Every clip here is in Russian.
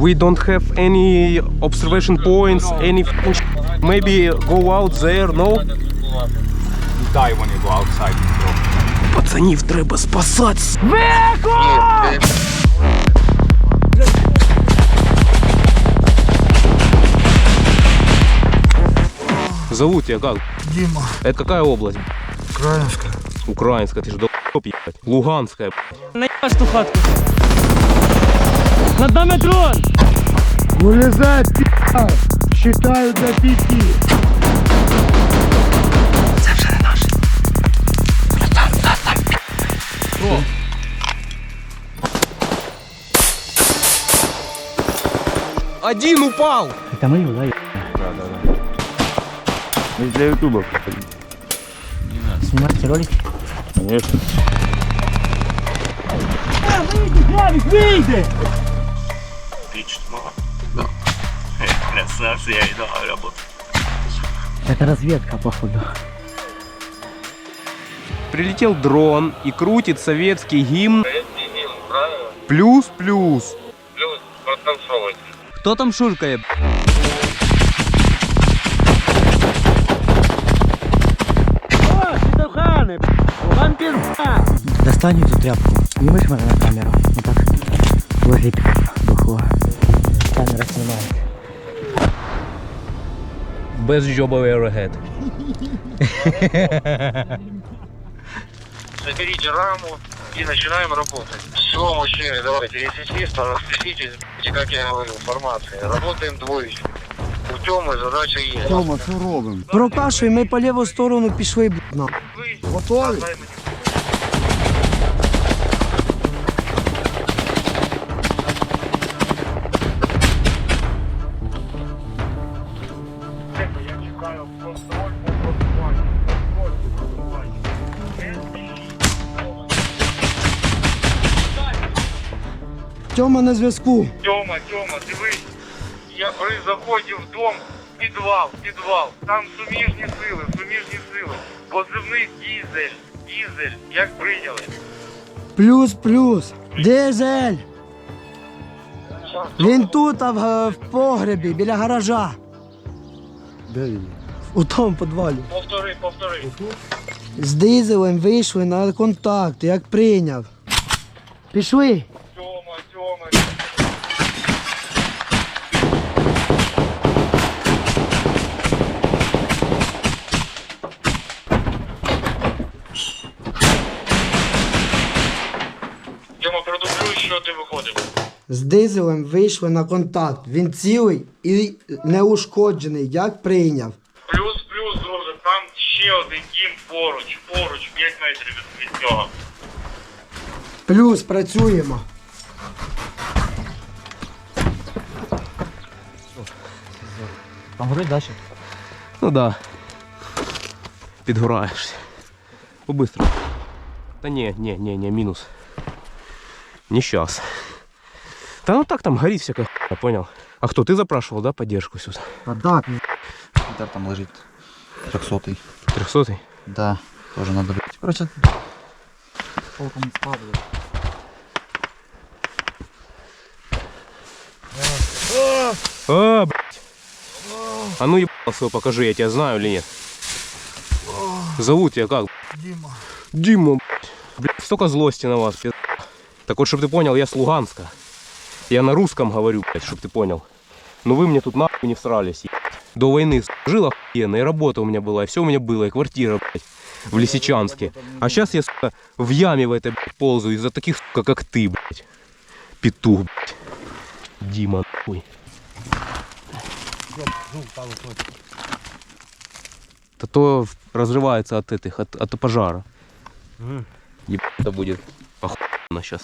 We don't have any observation points, any Maybe go out there, no? Die when you go outside. Пацанів треба спасати. Зовут тебя как? Дима, Это какая область? Украинская. Украинская, ты же долб ебать. Луганская. Наебаш ту хатку. Над нами дрон! Вылезай, пи***а! Считаю до пяти. Один упал! Это мы его, да? Для ютуба. Снимайте ролики. Конечно. Это разведка, походу. Прилетел дрон и крутит советский гимн. Плюс-плюс. Кто там шуркает? Достань эту тряпку. Не мышь на камеру. Вот так. Возле бухло. Камера снимает. Best job I ever had. Заберите раму и начинаем работать. Все, мужчины, давайте, если чисто, распишитесь, как я говорю, информации. Работаем двоечку. У Тёмы задача есть. Тома, що робимо? Прокашуй, ми по ліву сторону пішли, блядь, на. Готові? На зв'язку. Тёма, Тёма, дивись. Я при заході в дом, підвал, підвал. Там суміжні сили, суміжні сили. Позивний дізель, дізель, як прийняли. Плюс, плюс. Дизель. Він тут, а в, в погребі, біля гаража. Де він? У тому підвалі. Повтори, повтори. З дизелем вийшли на контакт, як прийняв. Пішли. З дизелем вийшли на контакт. Він цілий і неушкоджений, як прийняв. Плюс, плюс, друже, там ще один дім поруч, поруч, 5 метрів від, нього. Плюс працюємо. Там горить дальше. Ну да. Підгораєшся. Побыстро. Та ні, ні, ні, ні, мінус. Не щас. Та ну так там горить всяка хуйня, понял? А хто, ти запрашивал, да, поддержку сюда? А так, Удар там лежит. Трехсотый. Трехсотый? Да, тоже надо быть. Короче, толком не спал, блядь. А, блядь. А ну ебало свой покажи, я тебя знаю или нет. Зовут тебя как? Дима. Дима, блядь. Блядь, столько злости на вас, пизда. Так вот, чтобы ты понял, я с Луганска. Я на русском говорю, блядь, чтобы ты понял. Но вы мне тут нахуй не всрались, ебать. До войны жил охуенно, и работа у меня была, и все у меня было, и квартира, блядь, в Лисичанске. А сейчас я, сука, в яме в этой, блядь, ползаю из-за таких, сука, как ты, блядь. Петух, блядь. Дима, нахуй. Да то разрывается от этих, от, от пожара. Ебать, это будет охуенно сейчас.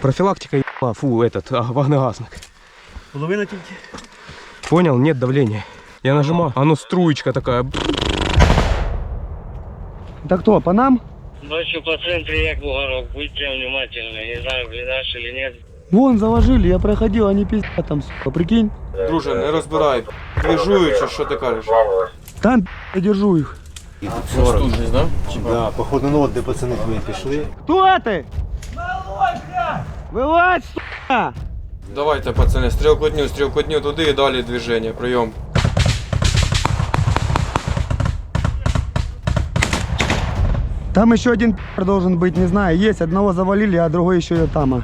Профилактика ебала, фу, этот, а, вогнегасник. Половина тільки. Понял, нет давления. Я нажимаю, оно струечка такая. так хто, по нам? Бачу по центрі як бугорок, будьте внимательны, не знаю, бліндаж или нет. Вон заложили, я проходил, они пиздят там, сука, прикинь. Друже, не розбирай, двіжують чи що ти кажеш? Там я держу их. Да, походу, ну от де пацани твої пішли. Кто ты? Вылазь, сука! Давайте, пацани, стрілкотню, стрілкотню туди і далі движення, прийом. Там еще один пи***р должен быть, не знаю, есть. Одного завалили, а другой еще и там. а.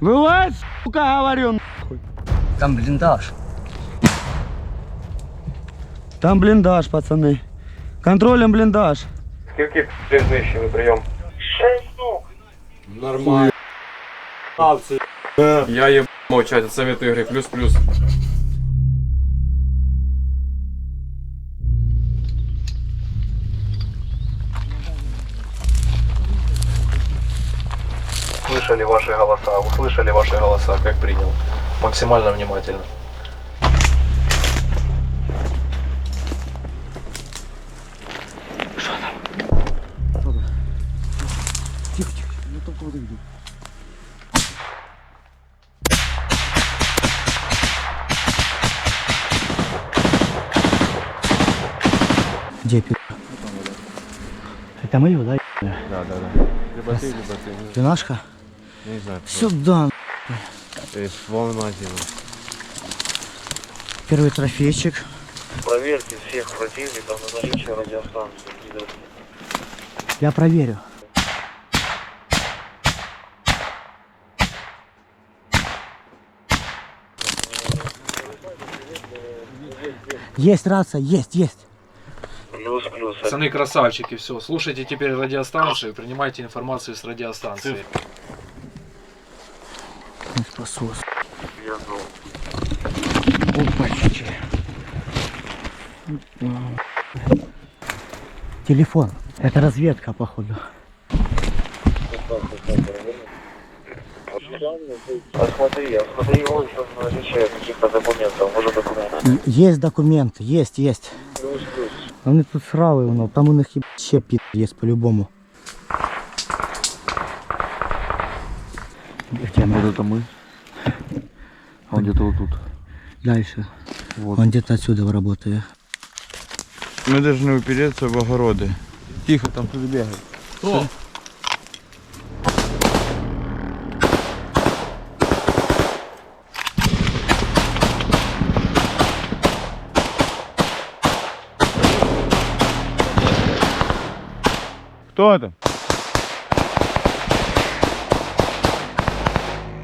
Вылазь, сука, говорю, нахуй. Там бліндаж. Там блиндаж, пацаны. Контролем блиндаж. Скільки ти знищили прийом? Шесть штук. Нормально. Я є мовчать, це від ігри, плюс-плюс. Слышали ваши голоса, услышали ваши голоса, как принял. Максимально внимательно. Это мы его, да? Да, да, да. Либо ты, либо ты. Винашка? Не знаю. Сюда. Первый трофейчик. Проверьте всех противников на наличие радиостанции. Я проверю. Есть рация, есть, есть. Пацаны красавчики, все. Слушайте теперь радиостанцию, принимайте информацию с радиостанции. Везу. Опачки. Телефон. Это разведка, походу. Осмотри, осмотри его еще в наличие каких-то документов. Может документы. Есть документы, есть, есть. Плюс-плюс. Вони тут срали, воно, там у них і ще під є по-любому. Где мы? Вот это мы. Он где-то вот тут. Дальше. Вот. Он где-то отсюда работает. Ми повинні упереться в огороди. Тихо, там хтось бігає. Хто? Хто там?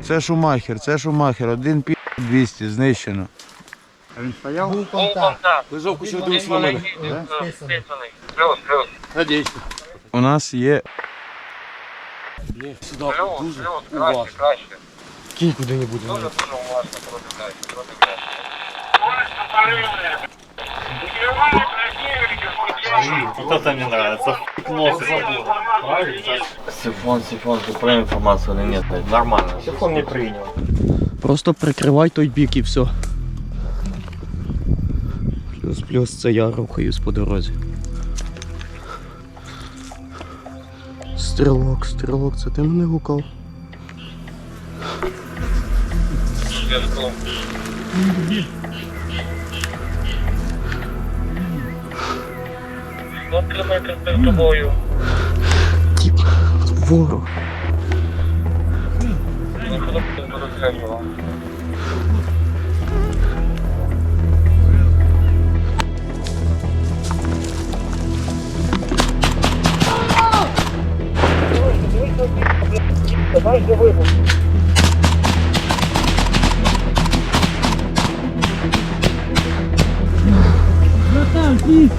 Це Шумахер, це Шумахер. Один пі 200 знищено. Був контакт. Лежав кучу дивився на мене. Плюс, плюс. У нас є Плюс, плюс. Краще, краще. Кинь куди-небудь. Дуже, дуже уважно продивляйся, продивляйся. Сифон, Сифон, ты про информацию или нет? Нормально. Телефон не прийняв. Просто прикривай той бік і все. Плюс-плюс це я рухаюсь по дорозі. Стрілок, стрілок, це ти мене гукав? Зв'язком. Тримайте перед тобою. Тіп, ворог. Виходом до розгляду. Їх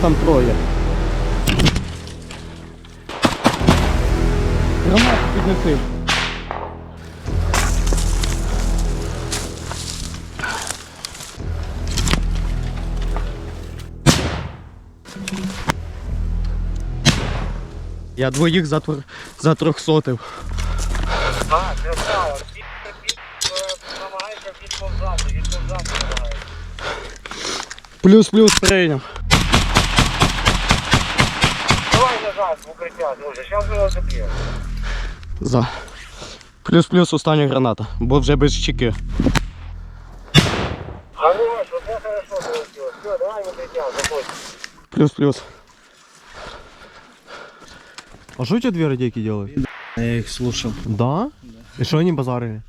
там троє. Гранату піднеси. Я двоїх затвор... затрьохсотив. Так, красава. Він намагається відповзати, відповзати намагається. Плюс-плюс прийняв. назад в укриття, друже, зараз ми його заб'ємо. За. Плюс-плюс остання граната, бо вже без чеки. Хорош, оце хорошо полетіло. Все, давай в укриття, заходь. Плюс-плюс. А что у тебя две радейки делают? Я їх слушав. Да? И что они базарили?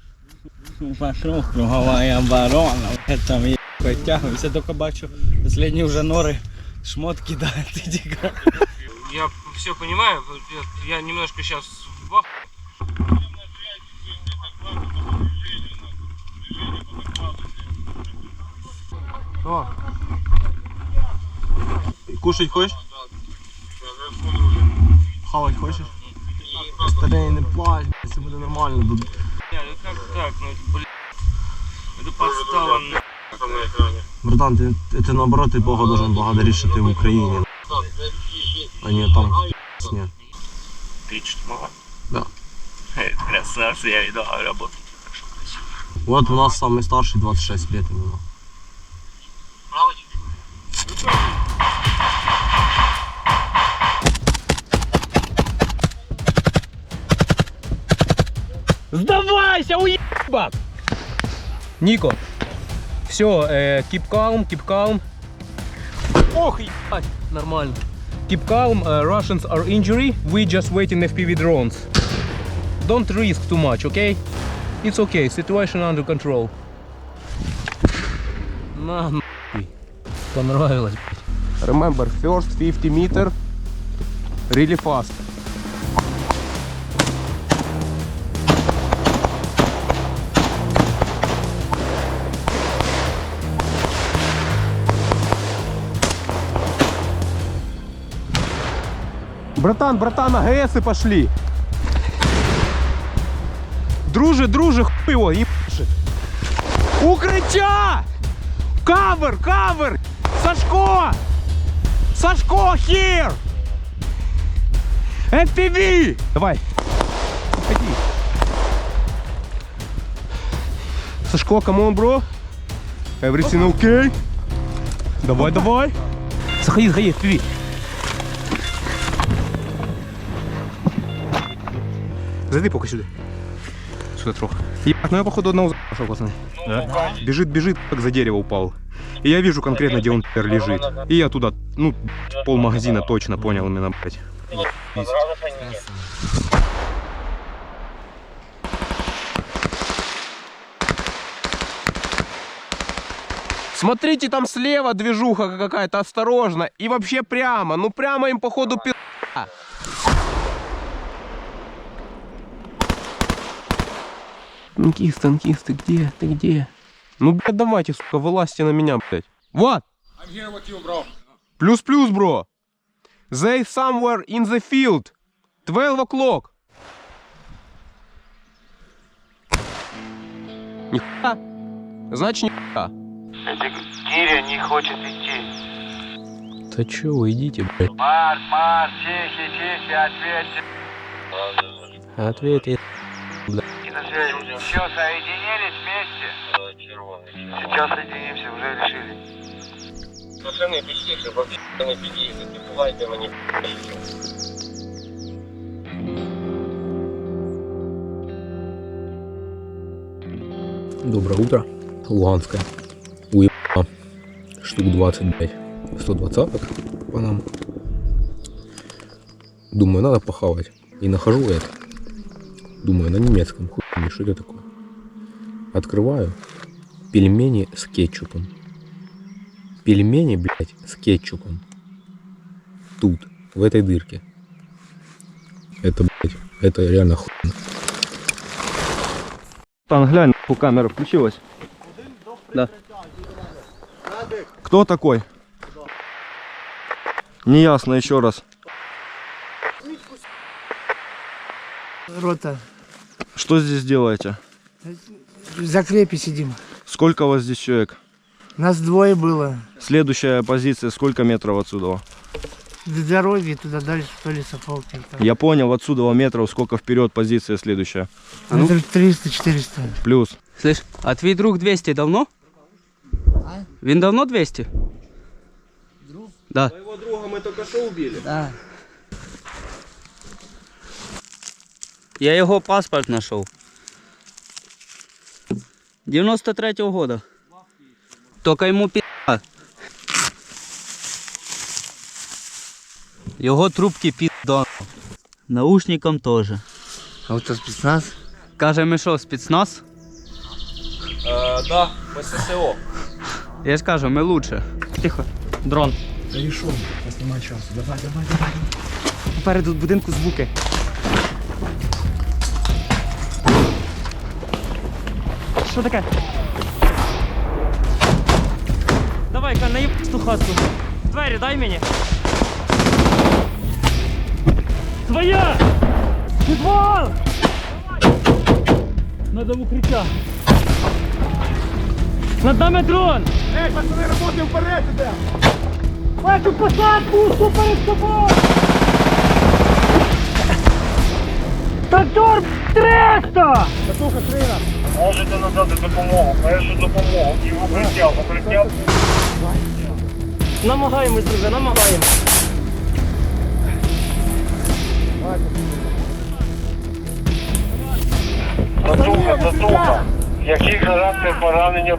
Пошов кругова оборона, там я потягуюся, тільки бачу, останні вже нори шмот кидає, ти тікає. Я все понимаю, я, я немножко сейчас в ахуе. Кушать хочешь? Хавать хочешь? Старей, не плачь, все буде нормально. Не, ну как так, ну блин. Это подстава на... Братан, ты, это наоборот, ты Бога должен благодарить, что ты в Украине. А не там. Что, мало? Да. Красавцы, я иду работать. Вот у нас самый старший 26 лет ему. Сдавайся, уебак! Нико, все, э, keep calm, keep calm. Ох, ебать, нормально. Keep calm, uh, Russians are injury, we just waiting FPV drones. Don't risk too much, okay? It's okay, situation under control. На, нахуй. Понравилось, блядь. Remember, first 50 meter, really fast. Братан, братан, АГСы пошли. Друже, друже, хуй его, ебашит. Укрытия! Кавер, кавер! Сашко! Сашко, here! FPV! Давай. Ходи. Сашко, on, bro. Everything okay? Давай, давай. Заходи, заходи, FPV. Зайди пока сюда. Сюда трохи. Ебать, ну я походу одного пошел, пацаны. Бежит, бежит, как за дерево упал. И я вижу конкретно, где он теперь лежит. И я туда, ну, пол магазина точно понял именно, блядь. Смотрите, там слева движуха какая-то, осторожно. И вообще прямо, ну прямо им походу пи***. Танкист, танкист, ты где? Ты где? Ну, блядь, давайте, сука, вылазьте на меня, блядь. Вот! Плюс-плюс, бро. They somewhere in the field. 12 o'clock. Нихуя. Значит, нихуя. Киря не хочет идти. Да чё вы идите, блядь? Марк, Марк, тихи, тихи, ответьте. Ответ на связи. Все, соединились вместе? Сейчас соединимся, уже решили. Пацаны, тихо, вообще не беги, забивайте на них. Доброе утро. Луганская. Уебала. Штук 25. 120 по нам. Думаю, надо похавать. И нахожу это. Думаю, на немецком. Хуй, что это такое. Открываю. Пельмени с кетчупом. Пельмени, блядь, с кетчупом. Тут, в этой дырке. Это, блядь, это реально хуйно. Тан, глянь, у камера включилась. Да. Кто такой? Неясно еще раз. Рота, Что здесь делаете? в закрепе сидим. Сколько у вас здесь человек? Нас двое было. Следующая позиция, сколько метров отсюда? до дороги, туда дальше, то лесополки. Я понял, отсюда метров сколько вперед позиция следующая. Метр 300-400. Плюс. Слышь, а твій друг 200 давно? Він давно 200? Друг? Да. Твоего друга мы только что убили. Да. Я його паспорт знайшов. 93-го года. Тільки йому пі***а. Його трубки пі***до. Наушникам теж. А вот это спецназ? Каже, ми що, спецназ? Э, да, мы ССО. Я ж кажу, ми лучше. Тихо. Дрон. Попереду будинку звуки. Що таке? Давай-ка, наїб ту хатку. Двері дай мені. Твоя! Підвал! Надо в укриття. Над нами дрон! Ей, пацани, роботи вперед іде! Бачу посадку, що перед тобою! Трактор 300! Можете надати допомогу, першу допомогу і в укриття, в укриття. Намагаємось, друзі, намагаємось. Затуха, затуха. Який характер поранення?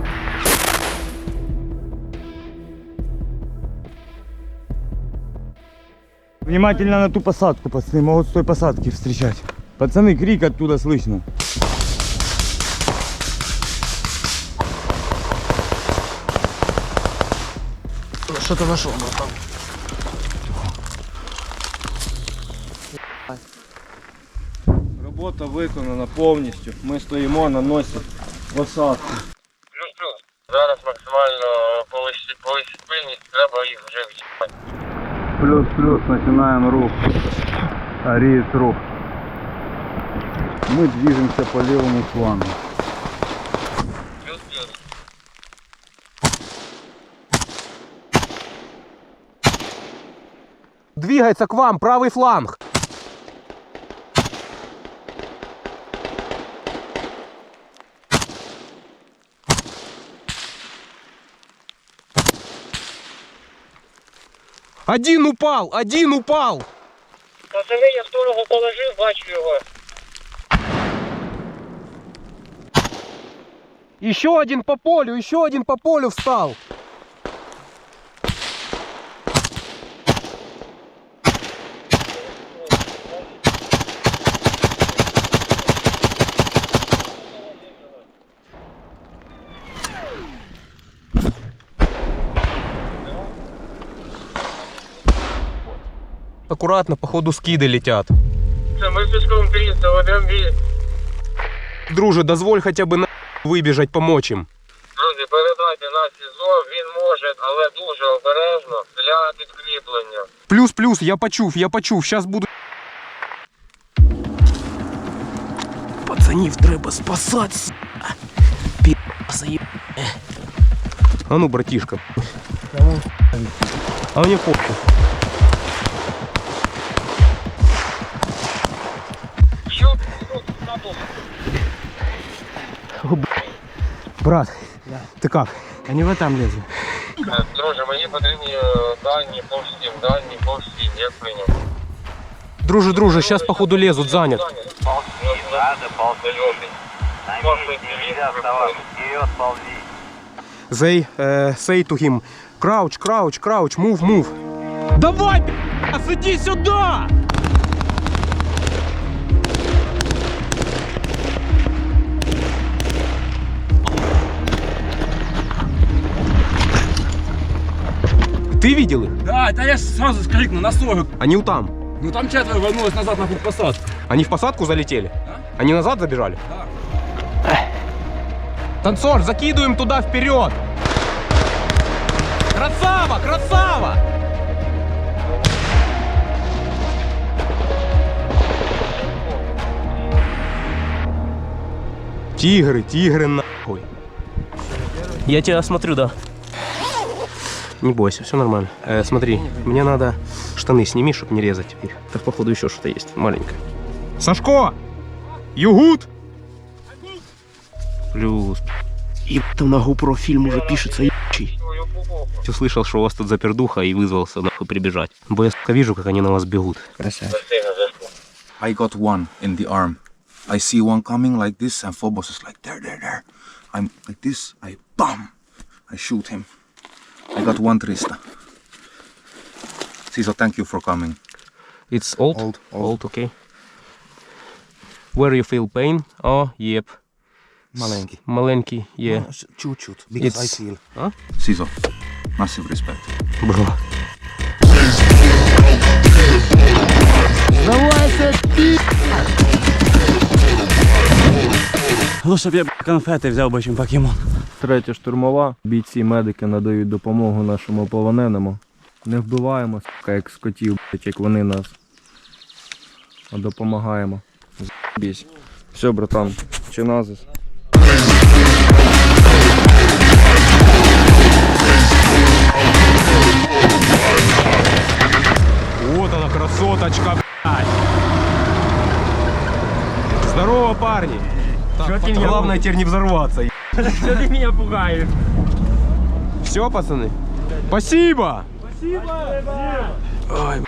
Внимательно на ту посадку, пацаны, могут с той посадки встречать. Пацаны, крик оттуда слышно. Що-то знайшов. Робота виконана повністю. Ми стоїмо на носі посадки. Плюс-плюс. Зараз максимально повищити пильність, треба їх вже відчіпати. Плюс-плюс, начинаем рух. Ариет рух. Мы движемся по левому флангу. Двигается к вам, правый фланг. Один упал, один упал. Пацани, я второго положив, бачу його. Еще один по полю, еще один по полю встал. Аккуратно, походу скиды летят. Це ми піском тріста, один бій. Друже, дозволь хотя бы на выбежать, помочь им. Друзі, передайте на СІЗО, він може, але дуже обережно для підкріплення. Плюс-плюс, я почув, я почув, сейчас буду. Пацанів треба спасати. Пі***са, А ну, братишка. А мне похуй. Брат, ты как? Они в там лезут. Е, Друже, мені потрібні е, дані по всім, дані по всім, як прийняв. Друже, друже, сейчас походу лезут, занят. Зей, э, say to him. Crouch, crouch, crouch, move, move. Давай, пи***ц, иди сюда! Ты видел их? Да, это я сразу скрикну на сою. Они у там. Ну там четверо вернулось назад на посадку. Они в посадку залетели? Они назад забежали? Танцор, закидываем туда вперед! Красава, красава! Тигры, тигры нахуй. Я тебя осмотрю, да. Не бойся, все нормально. Э, смотри, мне надо штаны сними, чтобы не резать теперь. Так, походу, еще что-то есть маленькое. Сашко! Югут! Плюс. И там на GoPro фильм уже пишется, ебучий. Все слышал, что у вас тут запердуха и вызвался нахуй прибежать. Бо я сука, вижу, как они на вас бегут. I got one in the arm. I see one coming like this, and Phobos is like there, there, there. I'm like this. I bam. I shoot him. I got one Trista. Ciso, thank you for coming. It's old? Old, Old, okay. Where you feel pain? Oh, yep. Маленький. Маленький, yeah. Чуть-чуть. Because I feel. Huh? Ciso, massive respect. Bro. Лучше б я конфети взяв би, чим покемон. Третя штурмова. Бійці медики надають допомогу нашому полоненому. Не вбиваємо, сука, як скотів, як вони нас. А допомагаємо. Бісь. Все, братан, чиназис. Вот она, красоточка, блядь. Здорово, парни. Так, главное теперь не взорваться. Что ты меня пугаешь? Все, пацаны? Спасибо! Спасибо! Ой,